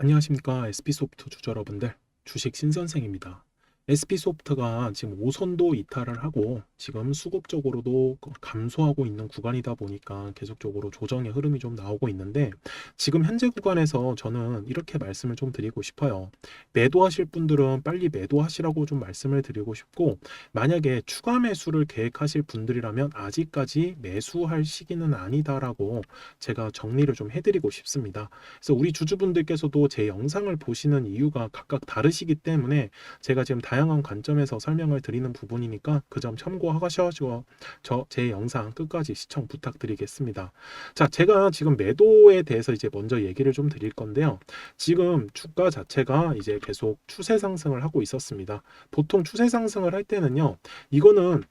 안녕하십니까 SP소프트 주주 여러분들 주식 신선생입니다. SP소프트가 지금 5선도 이탈을 하고 지금 수급적으로도 감소하고 있는 구간이다 보니까 계속적으로 조정의 흐름이 좀 나오고 있는데 지금 현재 구간에서 저는 이렇게 말씀을 좀 드리고 싶어요. 매도하실 분들은 빨리 매도하시라고 좀 말씀을 드리고 싶고 만약에 추가 매수를 계획하실 분들이라면 아직까지 매수할 시기는 아니다라고 제가 정리를 좀 해드리고 싶습니다. 그래서 우리 주주분들께서도 제 영상을 보시는 이유가 각각 다르시기 때문에 제가 지금 다양한 관점에서 설명을 드리는 부분이니까 그 점 참고하셔서 저제 영상 끝까지 시청 부탁드리겠습니다. 자, 제가 지금 매도에 대해서 이제 먼저 얘기를 좀 드릴 건데요. 지금 주가 자체가 이제 계속 추세 상승을 하고 있었습니다. 보통 추세 상승을 할 때는요. 이거는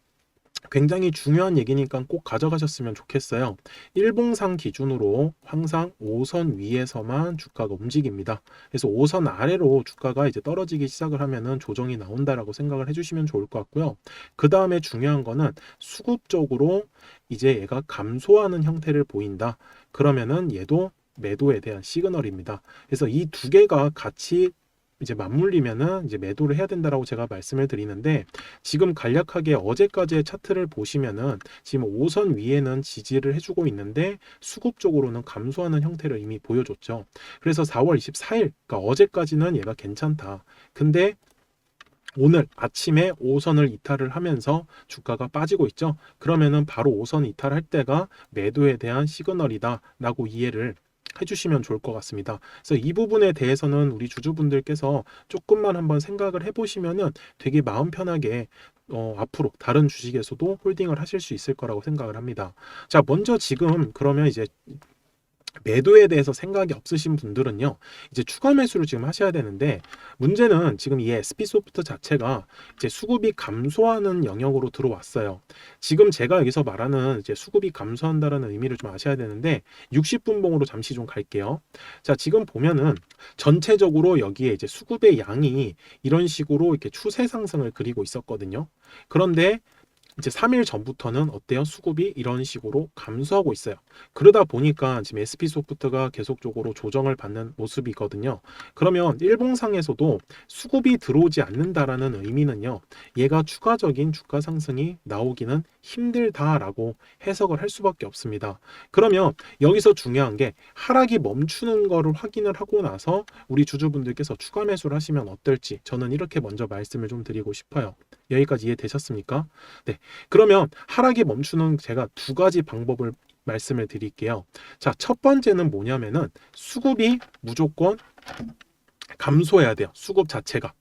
굉장히 중요한 얘기니까 꼭 가져가셨으면 좋겠어요. 일봉상 기준으로 항상 5선 위에서만 주가가 움직입니다. 그래서 5선 아래로 주가가 이제 떨어지기 시작을 하면은 조정이 나온다라고 생각을 해주시면 좋을 것 같고요. 그 다음에 중요한 거는 수급적으로 이제 얘가 감소하는 형태를 보인다. 그러면은 얘도 매도에 대한 시그널입니다. 그래서 이 두 개가 같이 이제 맞물리면은 이제 매도를 해야 된다라고 제가 말씀을 드리는데 지금 간략하게 어제까지의 차트를 보시면은 지금 5선 위에는 지지를 해주고 있는데 수급적으로는 감소하는 형태를 이미 보여줬죠. 그래서 4월 24일, 그러니까 어제까지는 얘가 괜찮다. 근데 오늘 아침에 5선을 이탈을 하면서 주가가 빠지고 있죠. 그러면은 바로 5선 이탈할 때가 매도에 대한 시그널이다라고 이해를 해주시면 좋을 것 같습니다. 그래서 이 부분에 대해서는 우리 주주분들께서 조금만 한번 생각을 해보시면은 되게 마음 편하게 어, 앞으로 다른 주식에서도 홀딩을 하실 수 있을 거라고 생각을 합니다. 자, 먼저 지금 그러면 이제 매도에 대해서 생각이 없으신 분들은요, 이제 추가 매수를 지금 하셔야 되는데, 문제는 지금 이 SP소프트 자체가 이제 수급이 감소하는 영역으로 들어왔어요. 지금 제가 여기서 말하는 이제 수급이 감소한다라는 의미를 좀 아셔야 되는데, 60분 봉으로 잠시 좀 갈게요. 자, 지금 보면은 전체적으로 여기에 이제 수급의 양이 이런 식으로 이렇게 추세 상승을 그리고 있었거든요. 그런데 이제 3일 전부터는 어때요? 수급이 이런 식으로 감소하고 있어요. 그러다 보니까 지금 SP소프트가 계속적으로 조정을 받는 모습이거든요. 그러면 일봉상에서도 수급이 들어오지 않는다라는 의미는요. 얘가 추가적인 주가 상승이 나오기는 힘들다라고 해석을 할 수밖에 없습니다. 그러면 여기서 중요한 게 하락이 멈추는 거를 확인을 하고 나서 우리 주주분들께서 추가 매수를 하시면 어떨지 저는 이렇게 먼저 말씀을 좀 드리고 싶어요. 여기까지 이해되셨습니까? 네. 그러면 하락이 멈추는 제가 두 가지 방법을 말씀을 드릴게요. 자, 첫 번째는 뭐냐면은 수급이 무조건 감소해야 돼요. 수급 자체가.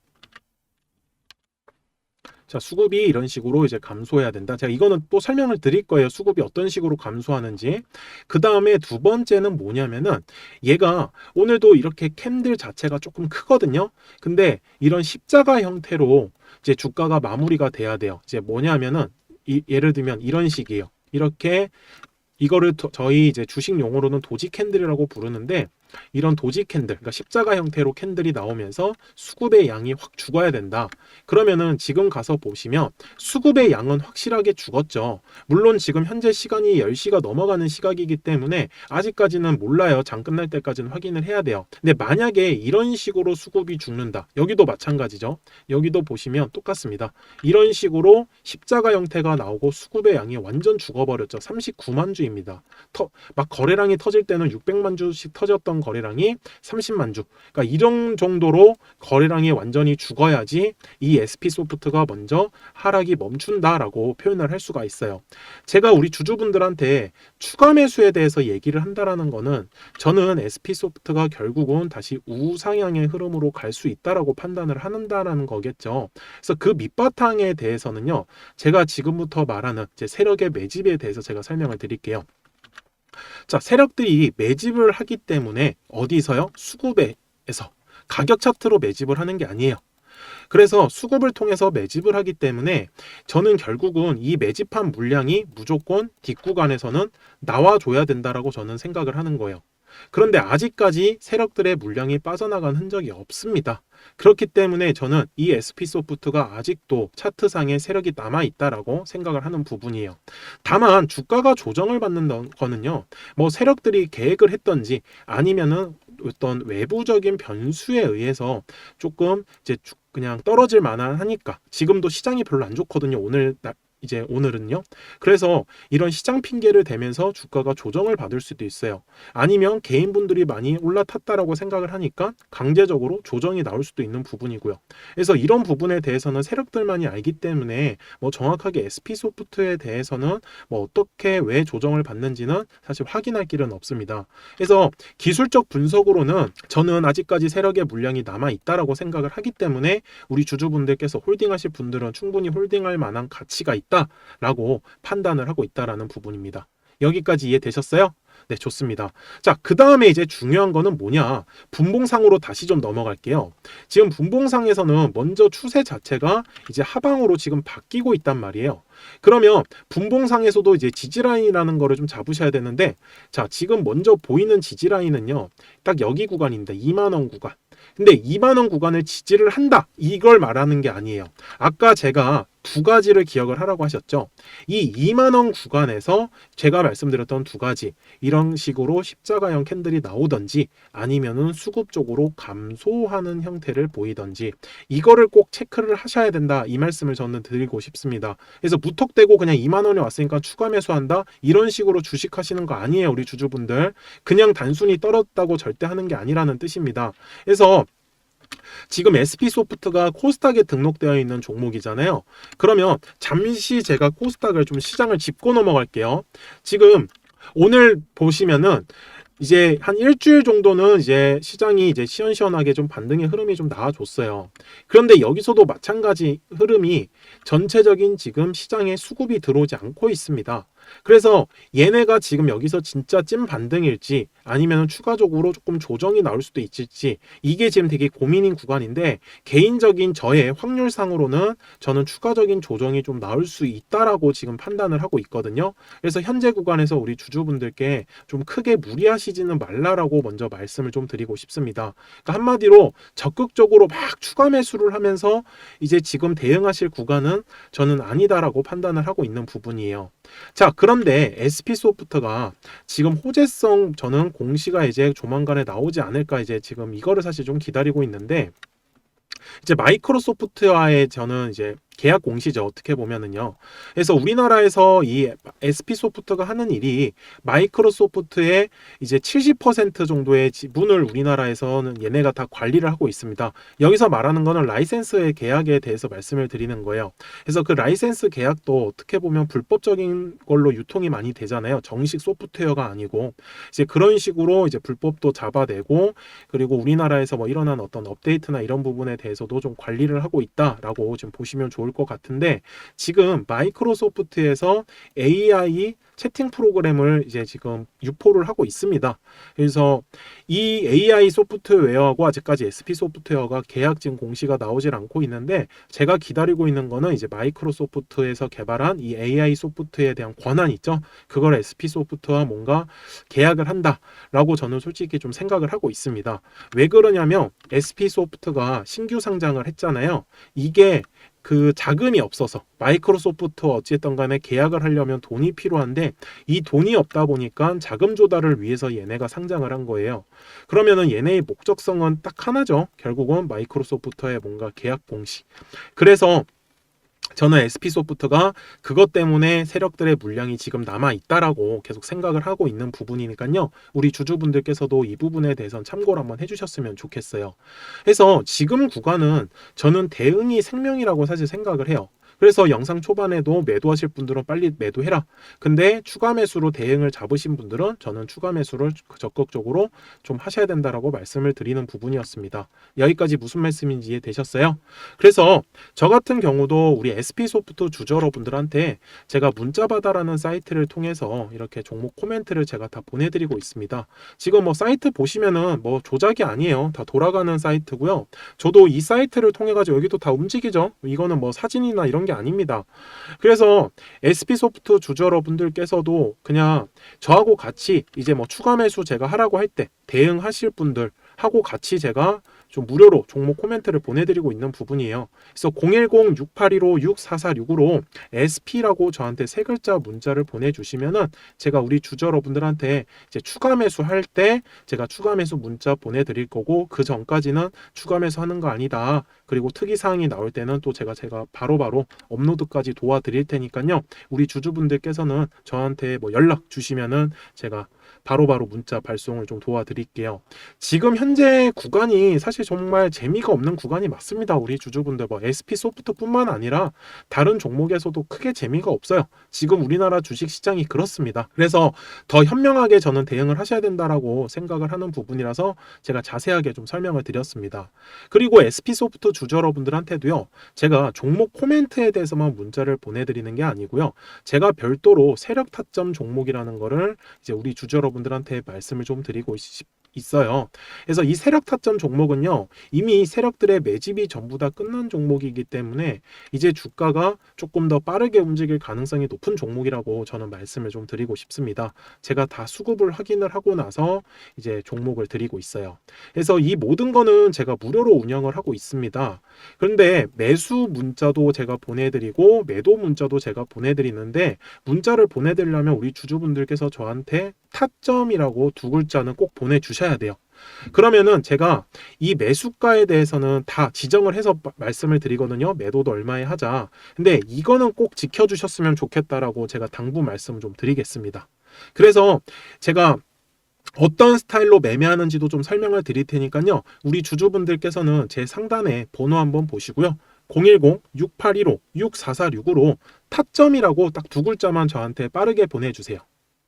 자, 수급이 이런 식으로 이제 감소해야 된다. 제가 이거는 또 설명을 드릴 거예요. 수급이 어떤 식으로 감소하는지. 그 다음에 두 번째는 뭐냐면은 얘가 오늘도 이렇게 캔들 자체가 조금 크거든요. 근데 이런 십자가 형태로 이제 주가가 마무리가 돼야 돼요. 이제 뭐냐면은 이, 예를 들면 이런 식이에요. 이렇게 이거를 더- 저희 이제 주식 용어로는 도지 캔들이라고 부르는데 이런 도지 캔들, 그러니까 십자가 형태로 캔들이 나오면서 수급의 양이 확 죽어야 된다. 그러면은 지금 가서 보시면 수급의 양은 확실하게 죽었죠. 물론 지금 현재 시간이 10시가 넘어가는 시각이기 때문에 아직까지는 몰라요. 장 끝날 때까지는 확인을 해야 돼요. 근데 만약에 이런 식으로 수급이 죽는다. 여기도 마찬가지죠. 여기도 보시면 똑같습니다. 이런 식으로 십자가 형태가 나오고 수급의 양이 완전 죽어버렸죠. 39만 주입니다. 터, 막 거래량이 터질 때는 600만 주씩 터졌던 거래량이 30만 주. 그러니까 이런 정도로 거래량이 완전히 죽어야지 이 SP소프트가 먼저 하락이 멈춘다라고 표현을 할 수가 있어요. 제가 우리 주주분들한테 추가 매수에 대해서 얘기를 한다라는 거는 저는 SP소프트가 결국은 다시 우상향의 흐름으로 갈 수 있다라고 판단을 한다라는 거겠죠. 그래서 그 밑바탕에 대해서는요. 제가 지금부터 말하는 제 세력의 매집에 대해서 제가 설명을 드릴게요. 자, 세력들이 매집을 하기 때문에 어디서요? 수급에서 가격 차트로 매집을 하는 게 아니에요. 그래서 수급을 통해서 매집을 하기 때문에 저는 결국은 이 매집한 물량이 무조건 뒷구간에서는 나와줘야 된다라고 저는 생각을 하는 거예요. 그런데 아직까지 세력들의 물량이 빠져나간 흔적이 없습니다. 그렇기 때문에 저는 이 SP소프트가 아직도 차트상에 세력이 남아 있다라고 생각을 하는 부분이에요. 다만 주가가 조정을 받는 거는요. 뭐 세력들이 계획을 했던지 아니면은 어떤 외부적인 변수에 의해서 조금 이제 주- 그냥 떨어질 만한 하니까 지금도 시장이 별로 안 좋거든요. 오늘 나- 이제 오늘은요. 그래서 이런 시장 핑계를 대면서 주가가 조정을 받을 수도 있어요. 아니면 개인분들이 많이 올라탔다라고 생각을 하니까 강제적으로 조정이 나올 수도 있는 부분이고요. 그래서 이런 부분에 대해서는 세력들만이 알기 때문에 뭐 정확하게 SP 소프트에 대해서는 뭐 어떻게 왜 조정을 받는지는 사실 확인할 길은 없습니다. 그래서 기술적 분석으로는 저는 아직까지 세력의 물량이 남아 있다라고 생각을 하기 때문에 우리 주주분들께서 홀딩하실 분들은 충분히 홀딩할 만한 가치가 있다 라고 판단을 하고 있다라는 부분입니다. 여기까지 이해되셨어요? 네, 좋습니다. 자, 그 다음에 이제 중요한 거는 뭐냐? 분봉상으로 다시 좀 넘어갈게요. 지금 분봉상에서는 먼저 추세 자체가 이제 하방으로 지금 바뀌고 있단 말이에요. 그러면 분봉상에서도 이제 지지라인이라는 거를 좀 잡으셔야 되는데, 자, 지금 먼저 보이는 지지라인은요, 딱 여기 구간인데, 2만원 구간. 근데 2만원 구간을 지지를 한다. 이걸 말하는 게 아니에요. 아까 제가 두 가지를 기억을 하라고 하셨죠. 이 2만 원 구간에서 제가 말씀드렸던 두 가지. 이런 식으로 십자가형 캔들이 나오던지 아니면은 수급 쪽으로 감소하는 형태를 보이던지 이거를 꼭 체크를 하셔야 된다. 이 말씀을 저는 드리고 싶습니다. 그래서 무턱대고 그냥 2만 원에 왔으니까 추가 매수한다. 이런 식으로 주식하시는 거 아니에요, 우리 주주분들. 그냥 단순히 떨었다고 절대 하는 게 아니라는 뜻입니다. 그래서 지금 SP 소프트가 코스닥에 등록되어 있는 종목이잖아요. 그러면 잠시 제가 코스닥을 좀 시장을 짚고 넘어갈게요. 지금 오늘 보시면은 이제 한 일주일 정도는 이제 시장이 이제 시원시원하게 좀 반등의 흐름이 좀 나와줬어요. 그런데 여기서도 마찬가지 흐름이 전체적인 지금 시장에 수급이 들어오지 않고 있습니다. 그래서 얘네가 지금 여기서 진짜 찐 반등일지 아니면 추가적으로 조금 조정이 나올 수도 있을지 이게 지금 되게 고민인 구간인데 개인적인 저의 확률상으로는 저는 추가적인 조정이 좀 나올 수 있다라고 지금 판단을 하고 있거든요. 그래서 현재 구간에서 우리 주주분들께 좀 크게 무리하시지는 말라라고 먼저 말씀을 좀 드리고 싶습니다. 그러니까 한마디로 적극적으로 막 추가 매수를 하면서 이제 지금 대응하실 구간은 저는 아니다라고 판단을 하고 있는 부분이에요. 자, 그런데 SP 소프트가 지금 호재성 저는 공시가 이제 조만간에 나오지 않을까 이제 지금 이거를 사실 좀 기다리고 있는데 이제 마이크로소프트와의 저는 이제 계약 공시죠. 어떻게 보면은요. 그래서 우리나라에서 이 SP 소프트가 하는 일이 마이크로소프트의 이제 70% 정도의 지분을 우리나라에서는 얘네가 다 관리를 하고 있습니다. 여기서 말하는 거는 라이센스의 계약에 대해서 말씀을 드리는 거예요. 그래서 그 라이센스 계약도 어떻게 보면 불법적인 걸로 유통이 많이 되잖아요. 정식 소프트웨어가 아니고 이제 그런 식으로 이제 불법도 잡아내고 그리고 우리나라에서 뭐 일어난 어떤 업데이트나 이런 부분에 대해서도 좀 관리를 하고 있다라고 지금 보시면 좋을 것 같은데 지금 마이크로소프트에서 AI 채팅 프로그램을 이제 지금 유포를 하고 있습니다. 그래서 이 AI 소프트웨어하고 아직까지 SP 소프트웨어가 계약 지금 공시가 나오질 않고 있는데 제가 기다리고 있는 거는 이제 마이크로소프트에서 개발한 이 AI 소프트에 대한 권한 있죠. 그걸 SP 소프트와 뭔가 계약을 한다라고 저는 솔직히 좀 생각을 하고 있습니다. 왜 그러냐면 SP 소프트가 신규 상장을 했잖아요. 이게 그 자금이 없어서 마이크로소프트와 어찌됐든 간에 계약을 하려면 돈이 필요한데 이 돈이 없다 보니까 자금 조달을 위해서 얘네가 상장을 한 거예요. 그러면은 얘네의 목적성은 딱 하나죠. 결국은 마이크로소프트의 뭔가 계약 공시. 그래서 저는 SP 소프트가 그것 때문에 세력들의 물량이 지금 남아 있다라고 계속 생각을 하고 있는 부분이니까요. 우리 주주분들께서도 이 부분에 대해서는 참고를 한번 해주셨으면 좋겠어요. 그래서 지금 구간은 저는 대응이 생명이라고 사실 생각을 해요. 그래서 영상 초반에도 매도하실 분들은 빨리 매도해라. 근데 추가 매수로 대응을 잡으신 분들은 저는 추가 매수를 적극적으로 좀 하셔야 된다라고 말씀을 드리는 부분이었습니다. 여기까지 무슨 말씀인지 이해되셨어요? 그래서 저 같은 경우도 우리 SP 소프트 주주 여러분들한테 제가 문자바다라는 사이트를 통해서 이렇게 종목 코멘트를 제가 다 보내드리고 있습니다. 지금 뭐 사이트 보시면은 뭐 조작이 아니에요. 다 돌아가는 사이트고요. 저도 이 사이트를 통해 가지고 여기도 다 움직이죠. 이거는 뭐 사진이나 이런 게 아닙니다. 그래서 SP 소프트 주주 여러분들께서도 그냥 저하고 같이 이제 뭐 추가 매수 제가 하라고 할 때 대응하실 분들 하고 같이 제가 좀 무료로 종목 코멘트를 보내드리고 있는 부분이에요. 그래서 010-6815-6446으로 SP라고 저한테 세 글자 문자를 보내주시면은 제가 우리 주주 여러분들한테 이제 추가 매수 할 때 제가 추가 매수 문자 보내드릴 거고 그 전까지는 추가 매수 하는 거 아니다. 그리고 특이 사항이 나올 때는 또 제가 제가 바로 바로 업로드까지 도와드릴 테니까요. 우리 주주분들께서는 저한테 뭐 연락 주시면은 제가 바로 바로 문자 발송을 좀 도와드릴게요. 지금 현재 구간이 사실 정말 재미가 없는 구간이 맞습니다. 우리 주주분들 뭐 SP 소프트뿐만 아니라 다른 종목에서도 크게 재미가 없어요. 지금 우리나라 주식 시장이 그렇습니다. 그래서 더 현명하게 저는 대응을 하셔야 된다라고 생각을 하는 부분이라서 제가 자세하게 좀 설명을 드렸습니다. 그리고 SP 소프트 주주 여러분들한테도요. 제가 종목 코멘트에 대해서만 문자를 보내드리는 게 아니고요. 제가 별도로 세력 타점 종목이라는 거를 이제 우리 주주 여러분들한테 말씀을 좀 드리고 있, 있어요. 그래서 이 세력 타점 종목은요. 이미 세력들의 매집이 전부 다 끝난 종목이기 때문에 이제 주가가 조금 더 빠르게 움직일 가능성이 높은 종목이라고 저는 말씀을 좀 드리고 싶습니다. 제가 다 수급을 확인을 하고 나서 이제 종목을 드리고 있어요. 그래서 이 모든 거는 제가 무료로 운영을 하고 있습니다. 그런데 매수 문자도 제가 보내드리고 매도 문자도 제가 보내드리는데 문자를 보내드리려면 우리 주주분들께서 저한테 타점이라고 두 글자는 꼭 보내주셔야 돼요. 그러면은 제가 이 매수가에 대해서는 다 지정을 해서 마- 말씀을 드리거든요. 매도도 얼마에 하자. 근데 이거는 꼭 지켜주셨으면 좋겠다라고 제가 당부 말씀을 좀 드리겠습니다. 그래서 제가 어떤 스타일로 매매하는지도 좀 설명을 드릴 테니까요. 우리 주주분들께서는 제 상단에 번호 한번 보시고요. 010-6815-6446으로 타점이라고 딱 두 글자만 저한테 빠르게 보내주세요.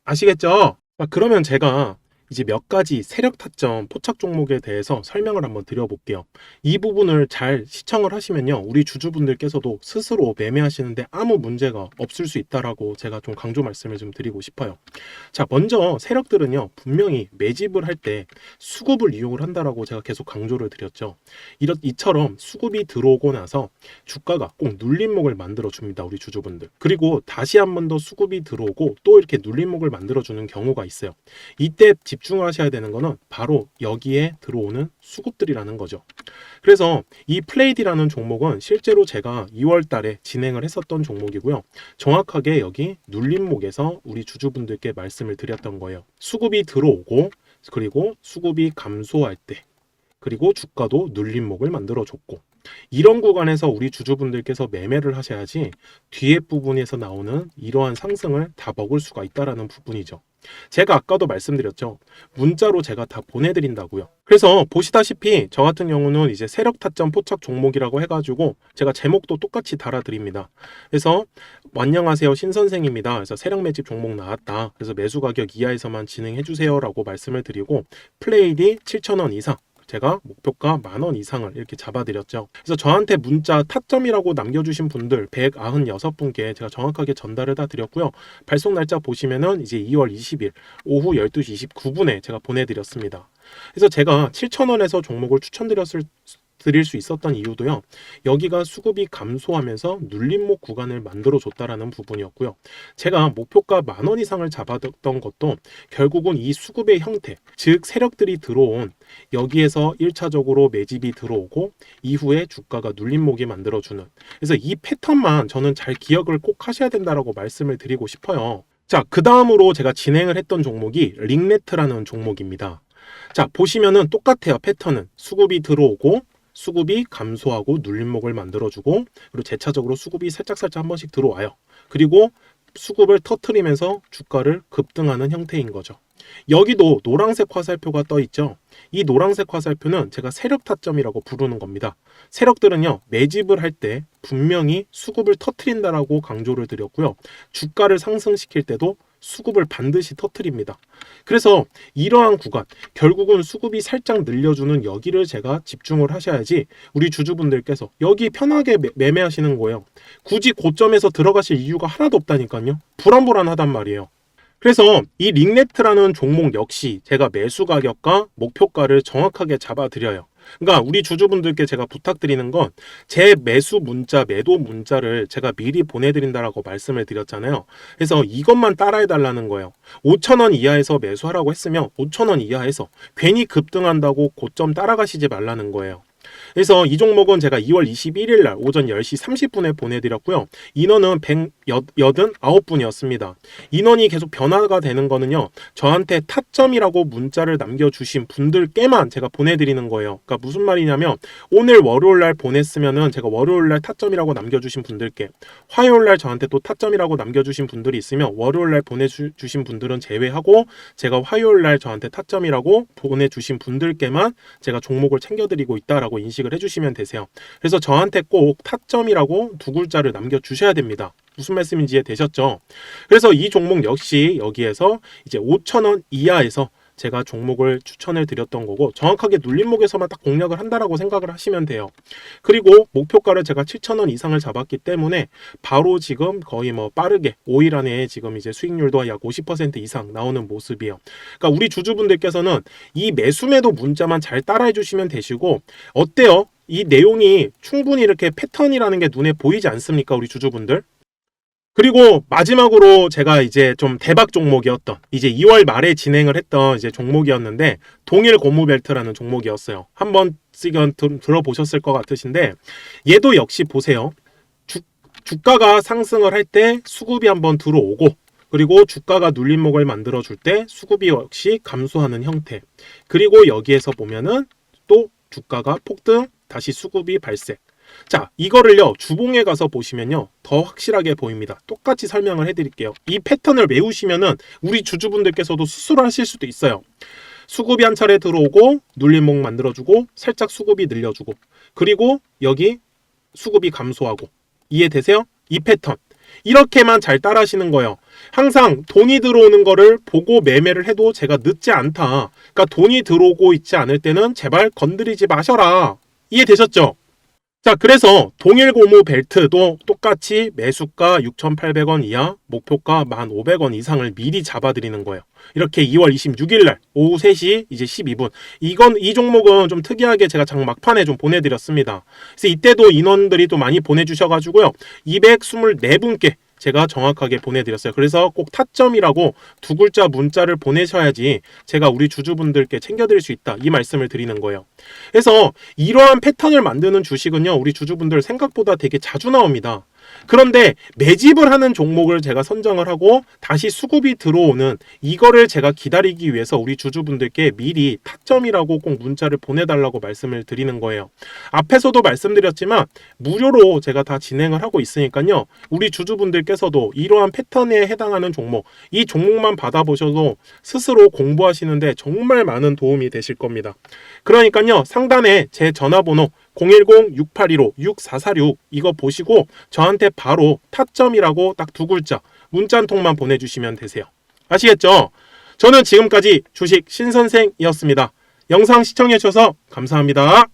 아시겠죠? 자, 그러면 제가 이제 몇 가지 세력 타점 포착 종목에 대해서 설명을 한번 드려볼게요. 이 부분을 잘 시청을 하시면요. 우리 주주분들께서도 스스로 매매하시는데 아무 문제가 없을 수 있다라고 제가 좀 강조 말씀을 좀 드리고 싶어요. 자, 먼저 세력들은요. 분명히 매집을 할 때 수급을 이용을 한다라고 제가 계속 강조를 드렸죠. 이렇 이처럼 수급이 들어오고 나서 주가가 꼭 눌림목을 만들어 줍니다. 우리 주주분들. 그리고 다시 한 번 더 수급이 들어오고 또 이렇게 눌림목을 만들어 주는 경우가 있어요. 이때 집 중하셔야 되는 거는 바로 여기에 들어오는 수급들이라는 거죠. 그래서 이 플레이디라는 종목은 실제로 제가 2월 달에 진행을 했었던 종목이고요. 정확하게 여기 눌림목에서 우리 주주분들께 말씀을 드렸던 거예요. 수급이 들어오고 그리고 수급이 감소할 때 그리고 주가도 눌림목을 만들어 줬고 이런 구간에서 우리 주주분들께서 매매를 하셔야지 뒤에 부분에서 나오는 이러한 상승을 다 먹을 수가 있다라는 부분이죠. 제가 아까도 말씀드렸죠. 문자로 제가 다 보내드린다고요. 그래서 보시다시피 저 같은 경우는 이제 세력 타점 포착 종목이라고 해가지고 제가 제목도 똑같이 달아드립니다. 그래서 안녕하세요 신 선생입니다. 그래서 세력 매집 종목 나왔다. 그래서 매수 가격 이하에서만 진행해주세요라고 말씀을 드리고 플레이디 7,000원 이상. 제가 목표가 만 원 이상을 이렇게 잡아드렸죠. 그래서 저한테 문자 타점이라고 남겨주신 분들 196분께 제가 정확하게 전달을 다 드렸고요. 발송 날짜 보시면은 이제 2월 20일 오후 12시 29분에 제가 보내드렸습니다. 그래서 제가 7,000원에서 종목을 추천드렸을 드릴 수 있었던 이유도요. 여기가 수급이 감소하면서 눌림목 구간을 만들어 줬다라는 부분이었고요. 제가 목표가 만 원 이상을 잡았던 것도 결국은 이 수급의 형태, 즉 세력들이 들어온 여기에서 1차적으로 매집이 들어오고 이후에 주가가 눌림목이 만들어 주는 그래서 이 패턴만 저는 잘 기억을 꼭 하셔야 된다라고 말씀을 드리고 싶어요. 자, 그 다음으로 제가 진행을 했던 종목이 링네트라는 종목입니다. 자, 보시면은 똑같아요. 패턴은 수급이 들어오고 수급이 감소하고 눌림목을 만들어주고 그리고 재차적으로 수급이 살짝살짝 한 번씩 들어와요. 그리고 수급을 터트리면서 주가를 급등하는 형태인 거죠. 여기도 노란색 화살표가 떠 있죠. 이 노란색 화살표는 제가 세력 타점이라고 부르는 겁니다. 세력들은요 매집을 할 때 분명히 수급을 터트린다라고 강조를 드렸고요. 주가를 상승시킬 때도 수급을 반드시 터트립니다. 그래서 이러한 구간 결국은 수급이 살짝 늘려주는 여기를 제가 집중을 하셔야지 우리 주주분들께서 여기 편하게 매, 매매하시는 거예요. 굳이 고점에서 들어가실 이유가 하나도 없다니까요. 불안불안하단 말이에요. 그래서 이 링네트라는 종목 역시 제가 매수 가격과 목표가를 정확하게 잡아드려요. 그러니까 우리 주주분들께 제가 부탁드리는 건 제 매수 문자, 매도 문자를 제가 미리 보내드린다라고 말씀을 드렸잖아요. 그래서 이것만 따라해 달라는 거예요. 5천원 이하에서 매수하라고 했으면 5천원 이하에서 괜히 급등한다고 고점 따라가시지 말라는 거예요. 그래서 이 종목은 제가 2월 21일 날 오전 10시 30분에 보내드렸고요. 인원은 189분이었습니다. 인원이 계속 변화가 되는 거는요. 저한테 타점이라고 문자를 남겨주신 분들께만 제가 보내드리는 거예요. 그러니까 무슨 말이냐면 오늘 월요일 날 보냈으면은 제가 월요일 날 타점이라고 남겨주신 분들께 화요일 날 저한테 또 타점이라고 남겨주신 분들이 있으면 월요일 날 보내주신 분들은 제외하고 제가 화요일 날 저한테 타점이라고 보내주신 분들께만 제가 종목을 챙겨드리고 있다라고 인식을 해주시면 되세요. 그래서 저한테 꼭 타점이라고 두 글자를 남겨주셔야 됩니다. 무슨 말씀인지 이해되셨죠? 그래서 이 종목 역시 여기에서 이제 5천원 이하에서 제가 종목을 추천을 드렸던 거고 정확하게 눌림목에서만 딱 공략을 한다라고 생각을 하시면 돼요. 그리고 목표가를 제가 7,000원 이상을 잡았기 때문에 바로 지금 거의 뭐 빠르게 5일 안에 지금 이제 수익률도 약 50% 이상 나오는 모습이에요. 그러니까 우리 주주분들께서는 이 매수매도 문자만 잘 따라해 주시면 되시고 어때요? 이 내용이 충분히 이렇게 패턴이라는 게 눈에 보이지 않습니까? 우리 주주분들? 그리고 마지막으로 제가 이제 좀 대박 종목이었던 이제 2월 말에 진행을 했던 이제 종목이었는데 동일 고무벨트라는 종목이었어요. 한번 들- 들어보셨을 것 같으신데 얘도 역시 보세요. 주, 주가가 상승을 할 때 수급이 한번 들어오고 그리고 주가가 눌림목을 만들어 줄 때 수급이 역시 감소하는 형태. 그리고 여기에서 보면은 또 주가가 폭등 다시 수급이 발생. 자, 이거를요, 주봉에 가서 보시면요, 더 확실하게 보입니다. 똑같이 설명을 해드릴게요. 이 패턴을 외우시면은 우리 주주분들께서도 스스로 하실 수도 있어요. 수급이 한 차례 들어오고, 눌림목 만들어주고, 살짝 수급이 늘려주고, 그리고 여기 수급이 감소하고. 이해되세요? 이 패턴. 이렇게만 잘 따라하시는 거예요. 항상 돈이 들어오는 거를 보고 매매를 해도 제가 늦지 않다. 그러니까 돈이 들어오고 있지 않을 때는 제발 건드리지 마셔라. 이해되셨죠? 자, 그래서 동일 고무 벨트도 똑같이 매수가 6,800원 이하, 목표가 1,500원 이상을 미리 잡아드리는 거예요. 이렇게 2월 26일 날 오후 3시 이제 12분. 이건 이 종목은 좀 특이하게 제가 장 막판에 좀 보내드렸습니다. 그래서 이때도 인원들이 또 많이 보내주셔가지고요. 224분께 제가 정확하게 보내드렸어요. 그래서 꼭 타점이라고 두 글자 문자를 보내셔야지 제가 우리 주주분들께 챙겨드릴 수 있다. 이 말씀을 드리는 거예요. 그래서 이러한 패턴을 만드는 주식은요, 우리 주주분들 생각보다 되게 자주 나옵니다. 그런데 매집을 하는 종목을 제가 선정을 하고 다시 수급이 들어오는 이거를 제가 기다리기 위해서 우리 주주분들께 미리 타점이라고 꼭 문자를 보내달라고 말씀을 드리는 거예요. 앞에서도 말씀드렸지만 무료로 제가 다 진행을 하고 있으니까요. 우리 주주분들께서도 이러한 패턴에 해당하는 종목, 이 종목만 받아보셔도 스스로 공부하시는데 정말 많은 도움이 되실 겁니다. 그러니까요. 상단에 제 전화번호 010-6815-6446 이거 보시고 저한테 바로 타점이라고 딱 두 글자 문자 한 통만 보내주시면 되세요. 아시겠죠? 저는 지금까지 주식 신선생이었습니다. 영상 시청해주셔서 감사합니다.